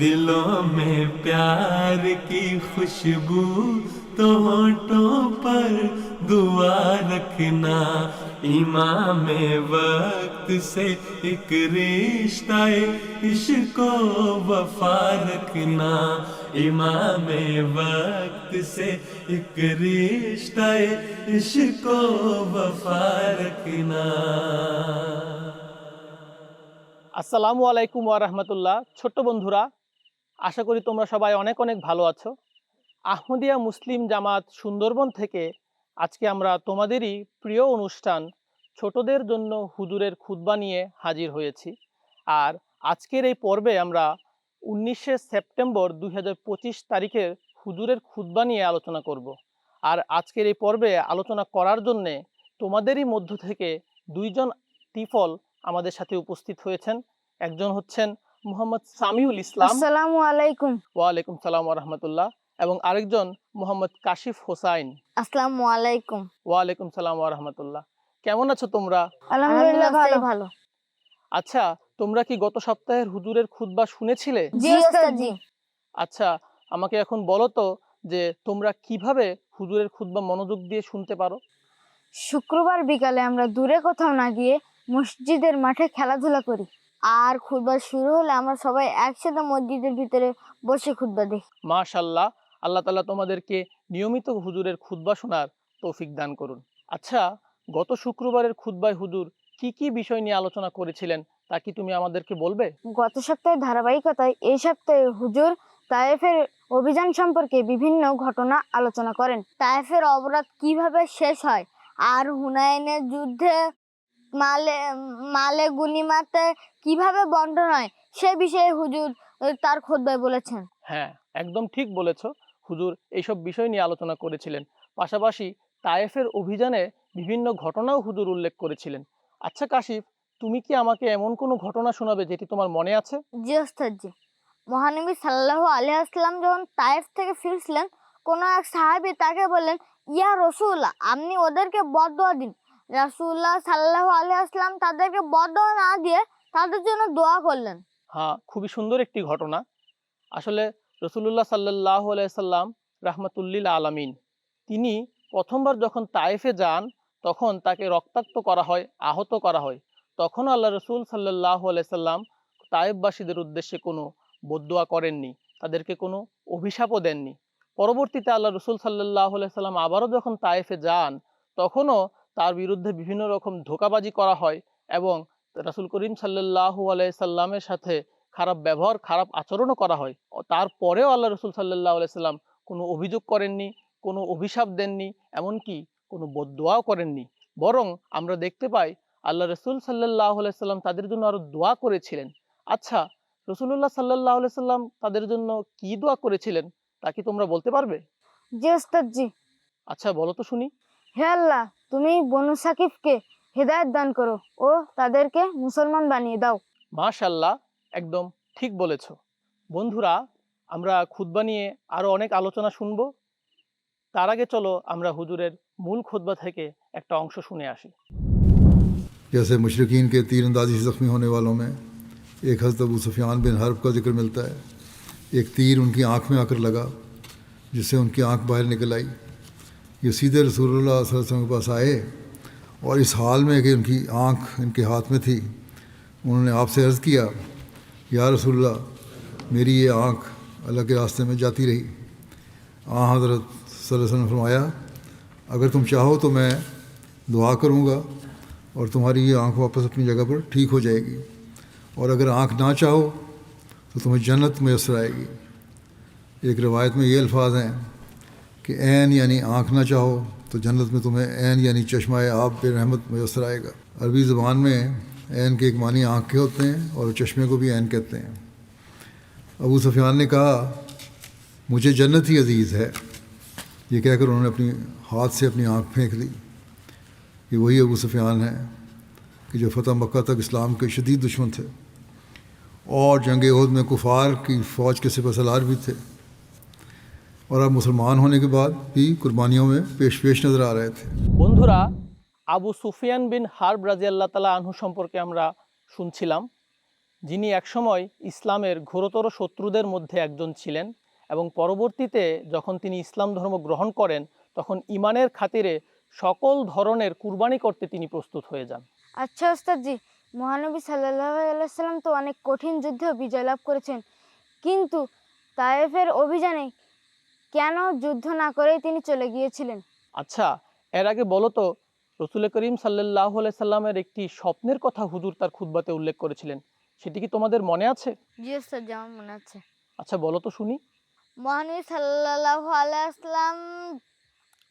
دلوں میں پیار کی خوشبو تو ہونٹوں پر دعا رکھنا۔ امام وقت سے ایک رشتہ عشق و وفا رکھنا۔ امام وقت سے ایک رشتہ عشق و وفا رکھنا۔ السلام علیکم ওয়া اللہ۔ چھوٹو بندھورا আশা করি তোমরা সবাই অনেক অনেক ভালো আছো। আহমদিয়া মুসলিম জামাত সুন্দরবন থেকে আজকে আমরা তোমাদেরই প্রিয় অনুষ্ঠান ছোটদের জন্য হুজুরের খুতবা নিয়ে হাজির হয়েছি। আর আজকের এই পর্বে আমরা উনিশে সেপ্টেম্বর দুই তারিখের হুজুরের খুতবা নিয়ে আলোচনা করব। আর আজকের এই পর্বে আলোচনা করার জন্যে তোমাদেরই মধ্য থেকে দুইজন টিফল আমাদের সাথে উপস্থিত হয়েছেন। একজন হচ্ছেন মোহাম্মদ সামিউল ইসলাম। আসসালামু আলাইকুম। ওয়া ওয়ালাইকুম সালাম রহমতুল্লাহ। এবং আরেকজন মোহাম্মদ কাশিফ হোসাইন। আসসালামু আলাইকুম। ওয়ালাইকুম সালাম রহমতুল্লাহ। কেমন আছো তোমরা? আলহামদুলিল্লাহ ভালো। ভালো। আচ্ছা তোমরা কি গত সপ্তাহের হুজুরের খুতবা শুনেছিলে? জি ওস্তাদ জি। আচ্ছা আমাকে এখন বলো তো যে তোমরা কীভাবে হুজুরের খুতবা মনোযোগ দিয়ে শুনতে পারো? শুক্রবার বিকালে আমরা দূরে কোথাও না গিয়ে মসজিদের মাঠে খেলাধুলা করি। আর খুতবা শুরু হলে আমরা সবাই একসাথে মসজিদের ভিতরে বসে খুদবা দেখি। মাশাল্লাহ আল্লাহ তালা তোমাদেরকে নিয়মিত হুজুরের খুদবা শোনার তৌফিক দান করুন। আচ্ছা গত শুক্রবারের খুতবায় হুজুর কি কি বিষয় নিয়ে আলোচনা করেছিলেন তা কি তুমি আমাদেরকে বলবে? গত সপ্তাহে ধারাবাহিকতায় এই সপ্তাহে হুজুর তায়েফের অভিযান সম্পর্কে বিভিন্ন ঘটনা আলোচনা করেন। তায়েফের অবরোধ কীভাবে শেষ হয়? আর হুনাইনের যুদ্ধে মালে মালে গুনিমাতে কীভাবে বন্টন হয় সে বিষয়ে হুজুর তার খোদ্বায় বলেছেন। হ্যাঁ একদম ঠিক বলেছ। হুজুর এইসব বিষয় নিয়ে আলোচনা করেছিলেন। পাশাপাশি তায়েফের অভিযানে বিভিন্ন ঘটনাও হুজুর উল্লেখ করেছিলেন। আচ্ছা কাশিফ তুমি কি আমাকে এমন কোনো ঘটনা শোনাবে যেটি তোমার মনে আছে? জি ওস্তাদ জি। মহানবী সাল্লাহ আলিয়া আসলাম যখন তায়েফ থেকে ফিরছিলেন কোনো এক সাহাবি তাকে বললেন ইয়া রসুল্লাহ আপনি ওদেরকে বদয়া দিন। রাসুল্লাহ সাল্লাহ আলিয়া আসলাম তাদেরকে বদয়া না দিয়ে তাদের জন্য দোয়া করলেন। হ্যাঁ খুবই সুন্দর একটি ঘটনা। আসলে রসুল্লাহ সাল্লাহ সাল্লাম রাহমাতুল্লিল আলামিন, তিনি প্রথমবার যখন তায়েফে যান, তখন তাকে রক্তাক্ত করা হয়, আহত করা হয়। তখন আল্লাহ রসুল সাল্লাহ সাল্লাম তায়েফবাসীদের উদ্দেশ্যে কোনো বদুয়া করেননি, তাদেরকে কোনো অভিশাপও দেননি। পরবর্তীতে আল্লাহ রসুল সাল্লাহ সাল্লাম আবারও যখন তায়েফে যান, তখনও তার বিরুদ্ধে বিভিন্ন রকম ধোকাবাজি করা হয় এবং রাসুল করিম সাল্লাহ সাল্লামের সাথে খারাপ ব্যবহার খারাপ আচরণও করা হয়। তারপরেও আল্লাহ রসুল সাল্লাহ সাল্লাম কোনো অভিযোগ করেননি কোনো অভিশাপ দেননি এমনকি কোনো বদোয়াও করেননি। বরং আমরা দেখতে পাই আল্লাহ রসুল সাল্লাহ সাল্লাম তাদের জন্য আরও দোয়া করেছিলেন। আচ্ছা রসুল্লাহ সাল্লাহ সাল্লাম তাদের জন্য কি দোয়া করেছিলেন তা কি তোমরা বলতে পারবে? জি ওস্তাদ জি আচ্ছা বলো তো শুনি। হে আল্লাহ তুমি বনু সাকিবকে হেদায়ত দান করো ও তাদেরকে মুসলমান বানিয়ে দাও মাশাল্লাহ একদম ঠিক বলেছ বন্ধুরা আমরা খুতবা নিয়ে আরো অনেক আলোচনা শুনব তার আগে চলো আমরা হুজুরের মূল খুতবা থেকে একটা অংশ শুনে আসি जैसे मशरकिन के तीरंदाजी से ज़ख्मी होने वालों में एक हज़रत अबू सुफियान बिन हर्ब का जिक्र मिलता है एक तीर उनकी आँख में आकर लगा जिससे उनकी आँख बाहर निकल आई یہ سیدھے رسول اللہ صلی اللہ علیہ وسلم کے پاس آئے اور اس حال میں کہ ان کی آنکھ ان کے ہاتھ میں تھی، انہوں نے آپ سے عرض کیا، یا رسول اللہ، میری یہ آنکھ اللہ کے راستے میں جاتی رہی۔ آ حضرت صلی اللہ علیہ وسلم فرمایا، اگر تم چاہو تو میں دعا کروں گا اور تمہاری یہ آنکھ واپس اپنی جگہ پر ٹھیک ہو جائے گی۔ اور اگر آنکھ نہ چاہو تو تمہیں جنت میسر آئے گی۔ ایک روایت میں یہ الفاظ ہیں کہ عین یعنی آنکھ نہ چاہو، تو جنت میں تمہیں عین یعنی چشمہ آپ پہ رحمت میسر آئے گا۔ عربی زبان میں عین کے ایک معنی آنکھ کے ہوتے ہیں اور چشمے کو بھی عین کہتے ہیں۔ ابو سفیان نے کہا، مجھے جنت ہی عزیز ہے۔ یہ کہہ کر انہوں نے اپنی ہاتھ سے اپنی آنکھ پھینک دی کہ وہی ابو سفیان ہیں کہ جو فتح مکہ تک اسلام کے شدید دشمن تھے۔ اور جنگ عہد میں کفار کی فوج کے سپہ سلار بھی تھے۔ और अब मुसलमान होने के बाद भी कुर्बानियों में पेश पेश नज़र आ रहे थे বন্ধুরা আবু সুফিয়ান বিন হার্ব রাজি আল্লাহ তালা আনহু সম্পর্কে আমরা শুনছিলাম যিনি একসময় ইসলামের ঘোরতর শত্রুদের মধ্যে একজন ছিলেন এবং পরবর্তীতে যখন তিনি ইসলাম ধর্ম গ্রহণ করেন তখন ইমানের খাতিরে সকল ধরনের কুরবানি করতে তিনি প্রস্তুত হয়ে যান আচ্ছা ওস্তাদজি মহানবী সাল্লাহ সাল্লাম তো অনেক কঠিন যুদ্ধেও বিজয় লাভ করেছেন কিন্তু তায়েফের অভিযানে কেন যুদ্ধ না করেই তিনি চলে গিয়েছিলেন? আচ্ছা এর আগে বলো তো রসুল করিম সাল্লাহ সাল্লামের একটি স্বপ্নের কথা হুজুর তার খুতবাতে উল্লেখ করেছিলেন। সেটি কি তোমাদের মনে আছে? জি যেমন মনে আছে। আচ্ছা বলো তো শুনি। মহানবী সাল্লাহ আলাইসলাম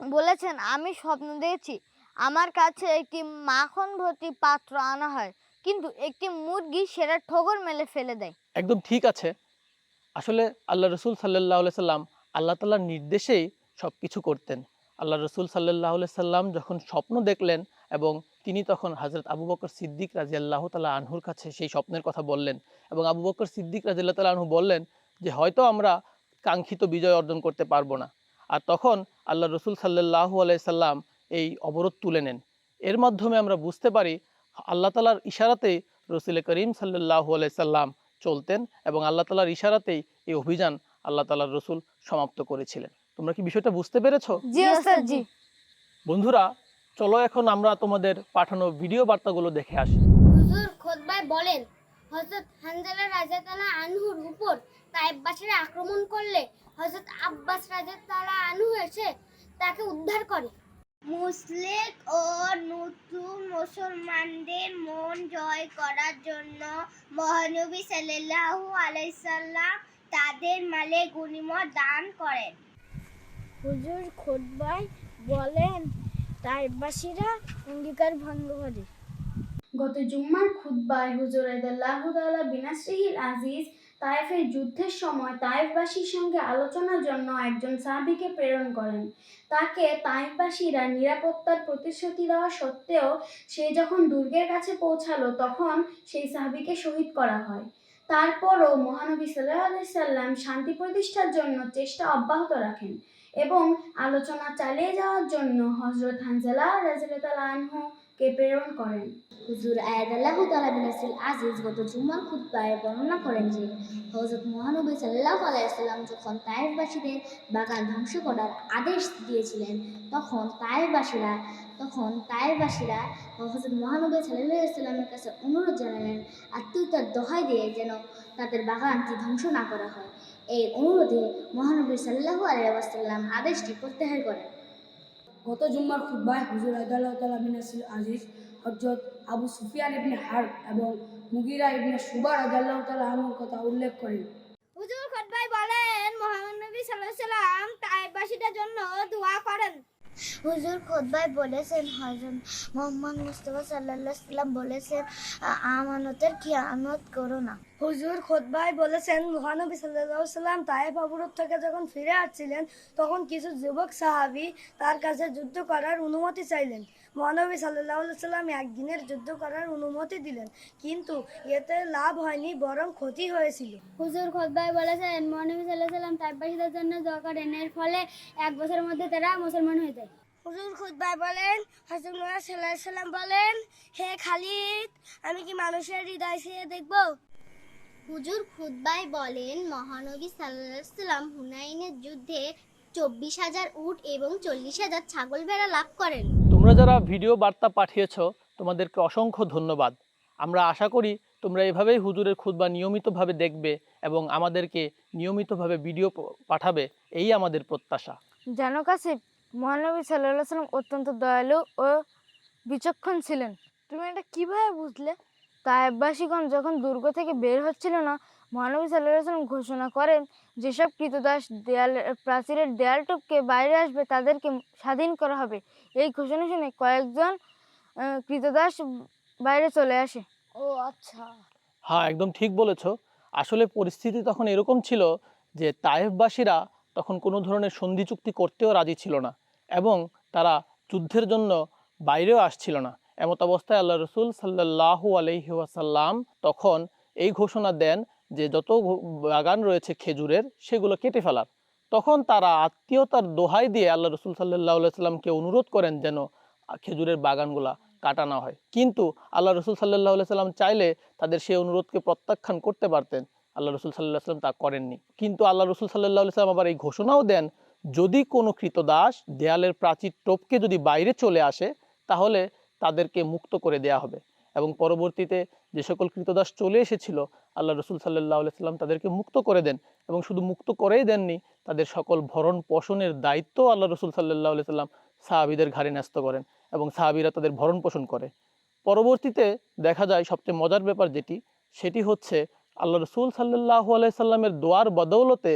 বলেছেন আমি স্বপ্ন দেখেছি আমার কাছে একটি মাখন ভর্তি পাত্র আনা হয় কিন্তু একটি মুরগি সেটা ঠোকর মেলে ফেলে দেয়। একদম ঠিক আছে। আসলে আল্লাহ রসুল সাল্লাহ সাল্লাম আল্লাহ তাল্লাহর নির্দেশেই সব কিছু করতেন। আল্লাহ রসুল সাল্লাহ সাল্লাম যখন স্বপ্ন দেখলেন এবং তিনি তখন হজরত আবু বকর সিদ্দিক রাজি আল্লাহ তালা আনহুর কাছে সেই স্বপ্নের কথা বললেন এবং আবু বকর সিদ্দিক রাজি আল্লাহ তালা আনহু বললেন যে, হয়তো আমরা কাঙ্ক্ষিত বিজয় অর্জন করতে পারব না। আর তখন আল্লাহ রসুল সাল্লাহ সাল্লাম এই অবরোধ তুলে নেন। এর মাধ্যমে আমরা বুঝতে পারি আল্লাহ তালার ইশারাতেই রসুল করিম সাল্লাহ সাল্লাম চলতেন এবং আল্লাহ তালার ইশারাতেই এই অভিযান আল্লাহ তালার রসুল সমাপ্ত করেছিলেন। তোমরা কি বিষয়টা বুঝতে পেরেছ? জি ওস্তাদ জি। বন্ধুরা চলো এখন আমরা তোমাদের পাঠানো ভিডিও বার্তাগুলো দেখে আসি। হুজুর খোদবায় বলেন হযরত হানজালা রাজাতালা আনহুর উপর আক্রমণ করলে হযরত আব্বাস রাজাতালা আনহু এসে তাকে উদ্ধার করে। মুসলিম ও নতুন মুসলমানদের মন জয় করার জন্য মহানবী সাল্লাল্লাহু আলাইহি সাল্লাম তাদের মালে গনিমত দান করেন। হুজুর খোদবাই বলেন তাইবাসীরা অঙ্গীকার ভঙ্গ করে। গত জুম্মার খুতবায় হুজুর আল্লাহ তাআলা আজিজ তায়েফের যুদ্ধের সময় তায়েফবাসীর সঙ্গে আলোচনার জন্য একজন সাহাবীকে প্রেরণ করেন। তাকে তায়েফবাসীরা নিরাপত্তার প্রতিশ্রুতি দেওয়া সত্ত্বেও সে যখন দুর্গের কাছে পৌঁছালো তখন সেই সাহাবীকে শহীদ করা হয়। তারপরও মহানবী সাল্লাহ সাল্লাম শান্তি প্রতিষ্ঠার জন্য চেষ্টা অব্যাহত রাখেন এবং আলোচনা চালিয়ে যাওয়ার জন্য হজরত হানজালা রাজিয়াল আনহুকে প্রেরণ করেন। হুজুর তালা বিনাসিল আজিজ গত জুম্মার খুতবায় বর্ণনা করেন যে হজরত মহানবী সাল্লাহ আলাইসাল্লাম যখন তায়েফবাসীদের বাগান ধ্বংস করার আদেশ দিয়েছিলেন, তখন তায়েফবাসীরা তখন তায়েফবাসীরা হজরত মহানবী সাল্লাহ সাল্লামের কাছে অনুরোধ জানালেন আত্মীয়তার দোহাই দিয়ে যেন তাদের বাগানটি ধ্বংস না করা হয়। এই অনুরোধে মহানবী সাল্লাহু আলাইসাল্লাম আদেশটি প্রত্যাহার করেন। গত জুম্মার খুতবায় হুজুর আদাল্লাহ তালা আজিজ হজরত আবু সুফিয়ান ইবনে হার এবং মুগিরা ইবনে সুবার আদাল্লাহ তালা আনুর কথা উল্লেখ করেন। হুজুর খতবাই বলেন মহানবী আলাইহি সাল্লাম তাইবাসীদের জন্য দোয়া করেন। হুজুর খোদবাই বলেছেন, হজরত মোহাম্মদ মুস্তফা সাল্লাহ সাল্লাম বলেছেন, "আ- আমানতের খেয়ানত করো না। হুজুর খোদবাই বলেছেন, মহানবী সাল্লাহ সাল্লাম তায়েফ অবরোধ থেকে যখন ফিরে আসছিলেন, তখন কিছু যুবক সাহাবি তার কাছে যুদ্ধ করার অনুমতি চাইলেন। মহানবী সাল্লাহ সাল্লাম একদিনের যুদ্ধ করার অনুমতি দিলেন কিন্তু এতে লাভ হয়নি বরং ক্ষতি হয়েছিল। হুজুর খতবাই বলেছেন মহানবী আলাইহি সাল্লাম তাইবাসীদের জন্য দোয়া করেন এর ফলে এক বছরের মধ্যে তারা মুসলমান হয়ে যায়। হুজুর খুতবায় বলেন হজরত মোহাম্মদ সাল্লাহ সাল্লাম বলেন হে খালিদ আমি কি মানুষের হৃদয় ছেড়ে দেখব? হুজুর খুতবাই বলেন মহানবী সাল্লাল্লাহু সাল্লাম হুনাইনের যুদ্ধে চব্বিশ হাজার উট এবং চল্লিশ হাজার ছাগল ভেড়া লাভ করেন। তোমরা যারা ভিডিও বার্তা পাঠিয়েছো, তোমাদেরকে অসংখ্য ধন্যবাদ। আমরা আশা করি তোমরা এভাবেই হুজুরের খুতবা নিয়মিতভাবে দেখবে এবং আমাদেরকে নিয়মিতভাবে ভিডিও পাঠাবে। এই আমাদের প্রত্যাশা। জানো কাছে মহানবী সাল্লাম অত্যন্ত দয়ালু ও বিচক্ষণ ছিলেন। তুমি এটা কীভাবে বুঝলে? তাইবাসীগণ যখন দুর্গ থেকে বের হচ্ছিল না মহানবী সাল্লাহ সাল্লাম ঘোষণা করেন যেসব কৃতদাস দেয়াল প্রাচীরের দেয়াল টপকে বাইরে আসবে তাদেরকে স্বাধীন করা হবে। এই ঘোষণা শুনে কয়েকজন কৃতদাস বাইরে চলে আসে। ও আচ্ছা। হ্যাঁ একদম ঠিক বলেছ। আসলে পরিস্থিতি তখন এরকম ছিল যে তায়েফবাসীরা তখন কোনো ধরনের সন্ধি চুক্তি করতেও রাজি ছিল না এবং তারা যুদ্ধের জন্য বাইরেও আসছিল না। এমত অবস্থায় আল্লাহ রসুল সাল্লাহু আলহি ওয়াসাল্লাম তখন এই ঘোষণা দেন যে যত বাগান রয়েছে খেজুরের, সেগুলো কেটে ফেলার। তখন তারা আত্মীয়তার দোহাই দিয়ে আল্লাহ রসুল সাল্লাহ সাল্লামকে অনুরোধ করেন যেন খেজুরের বাগানগুলা কাটানো হয়। কিন্তু আল্লাহ রসুল সাল্লাহ সাল্লাম চাইলে তাদের সেই অনুরোধকে প্রত্যাখ্যান করতে পারতেন। আল্লাহ রসুল সাল্লাহ সাল্লাম তা করেননি। কিন্তু আল্লাহ রসুল সাল্লাহ সাল্লাম আবার এই ঘোষণাও দেন, যদি কোনো কৃতদাস দেয়ালের প্রাচীর টপকে যদি বাইরে চলে আসে, তাহলে তাদেরকে মুক্ত করে দেয়া হবে। এবং পরবর্তীতে যে সকল কৃতদাস চলে এসেছিল, আল্লাহ রসুল সাল্লাহ সাল্লাম তাদেরকে মুক্ত করে দেন এবং শুধু মুক্ত করেই দেননি, তাদের সকল ভরণ পোষণের দায়িত্ব আল্লাহ রসুল সাল্লাহ সাল্লাম সাহাবিদের ঘাড়ে ন্যস্ত করেন এবং সাহাবিরা তাদের ভরণ পোষণ করে। পরবর্তীতে দেখা যায় সবচেয়ে মজার ব্যাপার যেটি, সেটি হচ্ছে আল্লাহ রসুল সাল্লাহ আলাইসাল্লামের দোয়ার বদৌলতে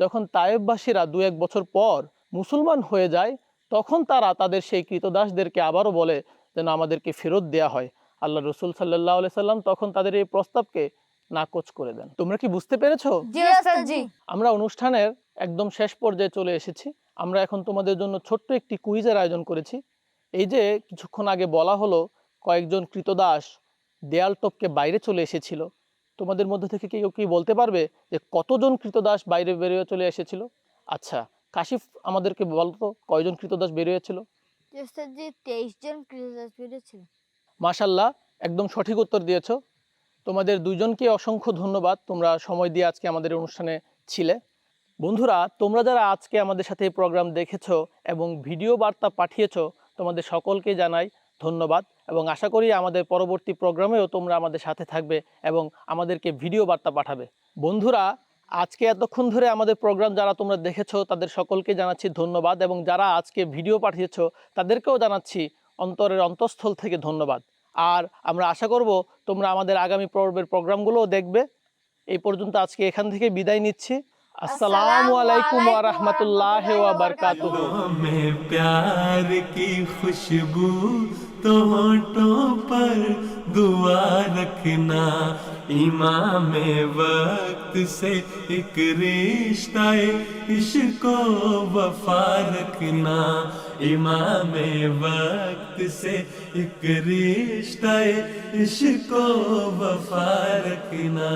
যখন তায়েববাসীরা দু এক বছর পর মুসলমান হয়ে যায়, তখন তারা তাদের সেই কৃতদাসদেরকে আবারও বলে যেন আমাদেরকে ফেরত দেয়া হয়। আল্লাহ রসুল সাল্লাহ সাল্লাম তখন তাদের এই প্রস্তাবকে নাকচ করে দেন। তোমরা কি বুঝতে পেরেছ? জি ওস্তাদ জি। আমরা অনুষ্ঠানের একদম শেষ পর্যায়ে চলে এসেছি। আমরা এখন তোমাদের জন্য ছোট্ট একটি কুইজের আয়োজন করেছি। এই যে কিছুক্ষণ আগে বলা হলো কয়েকজন কৃতদাস দেয়াল টপকে বাইরে চলে এসেছিল। তোমাদের মধ্যে থেকে কেউ কি বলতে পারবে যে কতজন কৃতদাস বাইরে বেরিয়ে চলে এসেছিল? আচ্ছা কাশিফ আমাদেরকে বলতো কয়জন কৃতদাস বেরিয়েছিল তেইশ জন কৃতদাস বেরিয়েছিল মাশাল্লাহ একদম সঠিক উত্তর দিয়েছ। তোমাদের দুইজনকে অসংখ্য ধন্যবাদ, তোমরা সময় দিয়ে আজকে আমাদের অনুষ্ঠানে ছিলে। বন্ধুরা, তোমরা যারা আজকে আমাদের সাথে এই প্রোগ্রাম দেখেছ এবং ভিডিও বার্তা পাঠিয়েছো, তোমাদের সকলকে জানাই ধন্যবাদ এবং আশা করি আমাদের পরবর্তী প্রোগ্রামেও তোমরা আমাদের সাথে থাকবে এবং আমাদেরকে ভিডিও বার্তা পাঠাবে। বন্ধুরা, আজকে এতক্ষণ ধরে আমাদের প্রোগ্রাম যারা তোমরা দেখেছ, তাদের সকলকে জানাচ্ছি ধন্যবাদ এবং যারা আজকে ভিডিও পাঠিয়েছো, তাদেরকেও জানাচ্ছি অন্তরের অন্তঃস্থল থেকে ধন্যবাদ। আর আমরা আশা করব তোমরা আমাদের আগামী পর্বের প্রোগ্রামগুলোও দেখবে। এই পর্যন্ত আজকে এখান থেকে বিদায় নিচ্ছি। আসসালামু আলাইকুম ওয়া রাহমাতুল্লাহি ওয়া বারাকাতুহু। تو ہونٹوں پر دعا رکھنا امام وقت سے ایک رشتہ عشق و وفا رکھنا امام وقت سے ایک رشتہ عشق و وفا رکھنا